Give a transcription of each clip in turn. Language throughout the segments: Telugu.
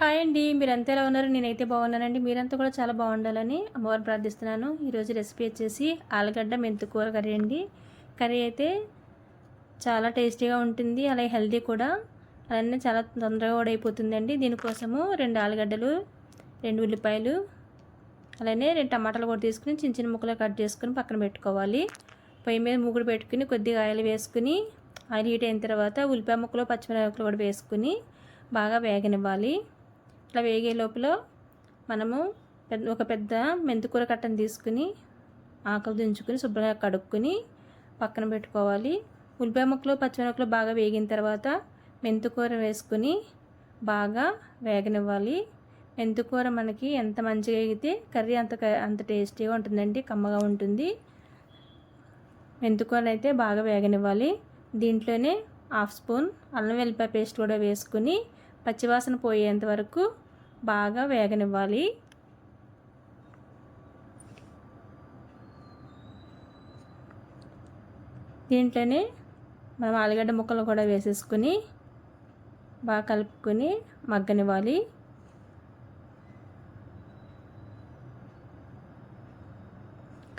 హాయ్ అండి. మీరంతా ఎలా ఉన్నారు? నేనైతే బాగున్నానండి. మీరంతా కూడా చాలా బాగుండాలని అమ్మవారిని ప్రార్థిస్తున్నాను. ఈరోజు రెసిపీ వచ్చేసి ఆలుగడ్డ మెంతుకూర కర్రీ అండి. కర్రీ అయితే చాలా టేస్టీగా ఉంటుంది. అలాగే హెల్దీ కూడా. అలానే చాలా తొందరగా కూడా అయిపోతుందండి దీనికోసము రెండు ఆలుగడ్డలు రెండు ఉల్లిపాయలు అలానే రెండు టమాటాలు కూడా తీసుకుని చిన్న చిన్న ముక్కలు కట్ చేసుకుని పక్కన పెట్టుకోవాలి. పొయ్యి మీద ముగ్గురు పెట్టుకుని కొద్దిగా ఆయిల్ వేసుకుని ఆయిల్ హీట్ అయిన తర్వాత ఉల్లిపాయ ముక్కలు పచ్చిమిరపకాయలు కూడా వేసుకుని బాగా వేగనివ్వాలి. ఇట్లా వేగే లోపల మనము పెద్ద ఒక పెద్ద మెంతికూర కట్టను తీసుకుని ఆకలి దించుకుని శుభ్రంగా కడుక్కుని పక్కన పెట్టుకోవాలి. ఉల్లిపాయ ముక్కలు పచ్చిమిరపకాయలు బాగా వేగిన తర్వాత మెంతికూర వేసుకుని బాగా వేగనివ్వాలి. మెంతికూర మనకి ఎంత మంచిగా వేగితే కర్రీ అంత అంత టేస్టీగా ఉంటుందండి కమ్మగా ఉంటుంది. మెంతికూర అయితే బాగా వేగనివ్వాలి. దీంట్లోనే హాఫ్ స్పూన్ అల్లం వెల్లిపాయ పేస్ట్ కూడా వేసుకుని పచ్చివాసన పోయేంత వరకు బాగా వేగనివ్వాలి. దీంట్లోనే మనం ఆలుగడ్డ ముక్కలు కూడా వేసేసుకుని బాగా కలుపుకొని మగ్గనివ్వాలి.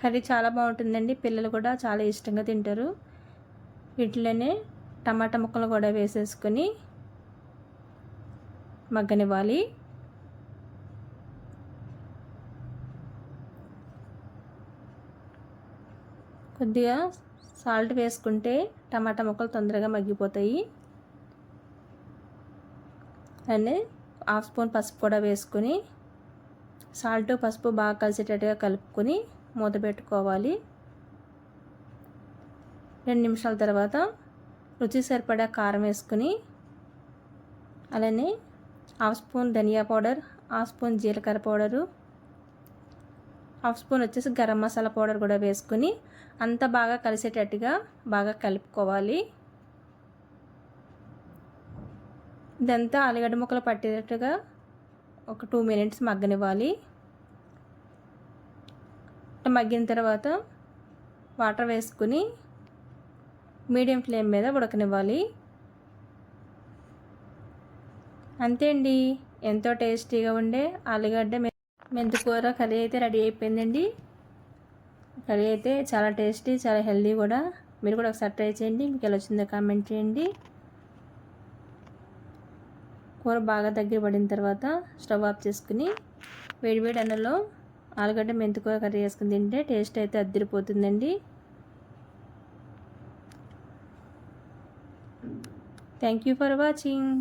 కర్రీ చాలా బాగుంటుందండి పిల్లలు కూడా చాలా ఇష్టంగా తింటారు. వీటిలోనే టమాటా ముక్కలు కూడా వేసేసుకొని మగ్గనివ్వాలి. కొద్దిగా సాల్ట్ వేసుకుంటే టమాటా ముక్కలు తొందరగా మగ్గిపోతాయి. అండ్ హాఫ్ స్పూన్ పసుపు కూడా వేసుకొని సాల్ట్ పసుపు బాగా కలిసేటట్టుగా కలుపుకొని మూత పెట్టుకోవాలి. రెండు నిమిషాల తర్వాత రుచి సరిపడా కారం వేసుకుని అలానే హాఫ్ స్పూన్ ధనియా పౌడర్ హాఫ్ స్పూన్ జీలకర్ర పౌడరు హాఫ్ స్పూన్ వచ్చేసి గరం మసాలా పౌడర్ కూడా వేసుకుని అంతా బాగా కలిసేటట్టుగా బాగా కలుపుకోవాలి. ఇదంతా ఆలుగడ్డ ముక్కలు పట్టేటట్టుగా ఒక టూ మినిట్స్ మగ్గనివ్వాలి. మగ్గిన తర్వాత వాటర్ వేసుకుని మీడియం ఫ్లేమ్ మీద ఉడకనివ్వాలి. అంతే అండి. ఎంతో టేస్టీగా ఉండే ఆలుగడ్డ మెంతికూర కర్రీ అయితే రెడీ అయిపోయిందండి. కర్రీ అయితే చాలా టేస్టీ చాలా హెల్దీ కూడా. మీరు కూడా ఒకసారి ట్రై చేయండి. మీకు ఎలా వచ్చిందో కామెంట్ చేయండి. కూర బాగా దగ్గర పడిన తర్వాత స్టవ్ ఆఫ్ చేసుకుని వేడివేడి అన్నంలో ఆలుగడ్డ మెంతికూర కర్రీ వేసుకుని తింటే టేస్ట్ అయితే అద్దరిపోతుందండి. Thank you for watching